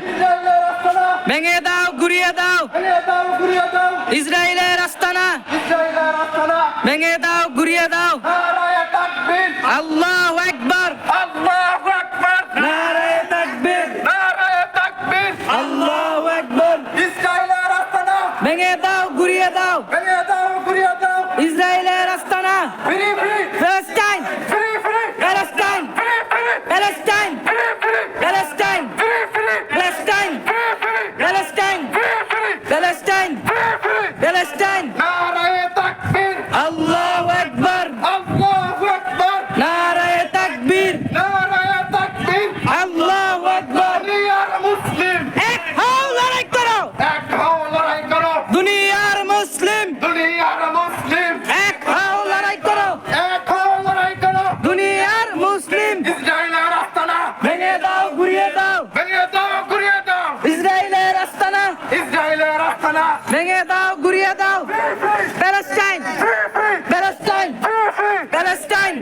ফিলিস্তিন ভেঙে দাও, ঘুরিয়ে দাও। ইসরায়েলের আস্তানা। ভেঙে দাও, ঘুরিয়ে দাও। আল্লাহ একবার ভেঙে দাও, ঘুরিয়ে দাও। ইসরায়েলের আস্তানা। Palestine Palestine! Palestine! Palestine! Naraya takbir! Allahu Ekber! Allahu Ekber! Naraya takbir! Naraya takbir! Allahu Ekber! Duniyar Muslim! Ek havlarak karo! Ek havlarak karo! Duniyar Muslim! Duniyar Muslim! Ek havlarak karo! Ek havlarak karo! Duniyar Muslim! İsrail'e rastana! Beni dav, buraya dav! ভেঙে দাও ঘুরিয়ে দাও। Palestine Palestine Palestine